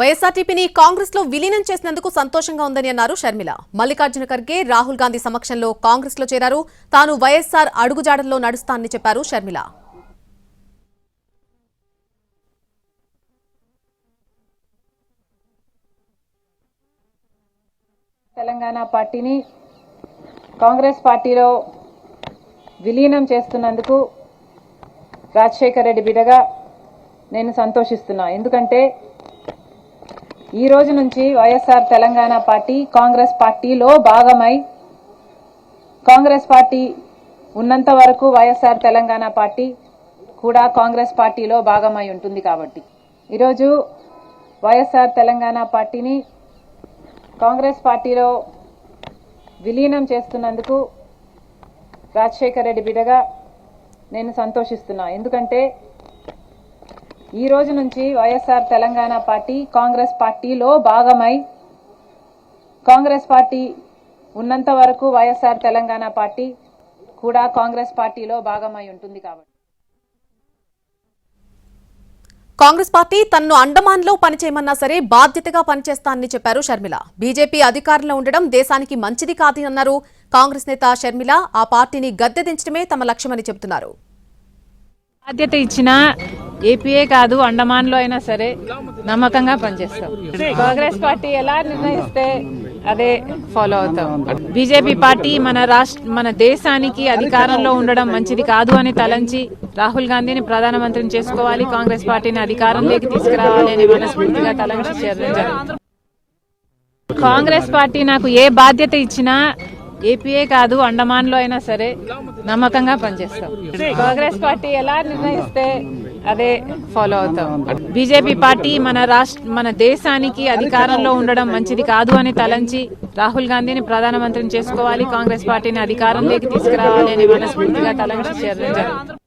వైఎస్ఆర్టీపీని కాంగ్రెస్లో విలీనం చేసినందుకు సంతోషంగా ఉందని అన్నారు షర్మిల. మల్లికార్జున ఖర్గే రాహుల్ గాంధీ సమక్షంలో కాంగ్రెస్లో చేరారు. తాను వైఎస్ఆర్ అడుగుజాడల్లో నడుస్తానని చెప్పారు షర్మిల. తెలంగాణ పార్టీని కాంగ్రెస్ పార్టీలో విలీనం చేస్తున్నందుకు రాజశేఖర రెడ్డి బిడగా నేను సంతోషిస్తున్నా. ఎందుకంటే ఈ రోజు నుంచి వైఎస్ఆర్ తెలంగాణ పార్టీ కాంగ్రెస్ పార్టీలో భాగమై కాంగ్రెస్ పార్టీ ఉన్నంత వరకు వైఎస్ఆర్ తెలంగాణ పార్టీ కూడా కాంగ్రెస్ పార్టీలో భాగమై ఉంటుంది కాబట్టి. ఈరోజు వైఎస్ఆర్ తెలంగాణ పార్టీని కాంగ్రెస్ పార్టీలో విలీనం చేస్తున్నందుకు రాజశేఖర రెడ్డి బిడగా నేను సంతోషిస్తున్నా. ఎందుకంటే ఈ రోజు నుంచి వైఎస్ఆర్ తెలంగాణ పార్టీ కాంగ్రెస్ పార్టీలో భాగమై కాంగ్రెస్ పార్టీ ఉన్నంత వరకు వైఎస్ఆర్ తెలంగాణ పార్టీ కూడా కాంగ్రెస్ పార్టీలో భాగమై ఉంటుంది కాబట్టి. కాంగ్రెస్ పార్టీ తనను అండమాన్లో పనిచేయమన్నా సరే బాధ్యతగా పనిచేస్తానని చెప్పారు షర్మిల. బీజేపీ అధికారంలో ఉండడం దేశానికి మంచిది కాదని అన్నారు కాంగ్రెస్ నేత షర్మిల. ఆ పార్టీని గద్దె దించడమే తమ లక్ష్యమని చెబుతున్నారు. బాధ్యత ఇచ్చిన ఏపీఏ కాదు అండమాన్లో అయినా సరే నమ్మకంగా పనిచేస్తాం. కాంగ్రెస్ పార్టీ ఎలా నిర్ణయిస్తే అదే ఫాలో అవుతాం. బీజేపీ పార్టీ మన రాష్ట్ర మన దేశానికి అధికారంలో ఉండడం మంచిది కాదు అని తలంచి రాహుల్ గాంధీని ప్రధానమంత్రిని చేసుకోవాలి కాంగ్రెస్ పార్టీని అధికారంలోకి తీసుకురావాలి అని మనస్ఫూర్తిగా తలంచి చేరడం కాంగ్రెస్ పార్టీ నాకు ఏ బాధ్యత ఇచ్చినా ఏపీఏ కాదు అండమాన్లో అయినా సరే నమ్మకంగా పనిచేస్తాం. కాంగ్రెస్ పార్టీ ఎలా నిర్ణయిస్తే అదే ఫాలో అవుతాం. బీజేపీ పార్టీ మన రాష్ట్ర మన దేశానికి అధికారంలో ఉండడం మంచిది కాదు అని తలంచి రాహుల్ గాంధీని ప్రధానమంత్రిని చేసుకోవాలి కాంగ్రెస్ పార్టీని అధికారంలోకి తీసుకురావాలి అని మనస్ఫూర్తిగా తలంచి చేరడం జరుగుతుంది.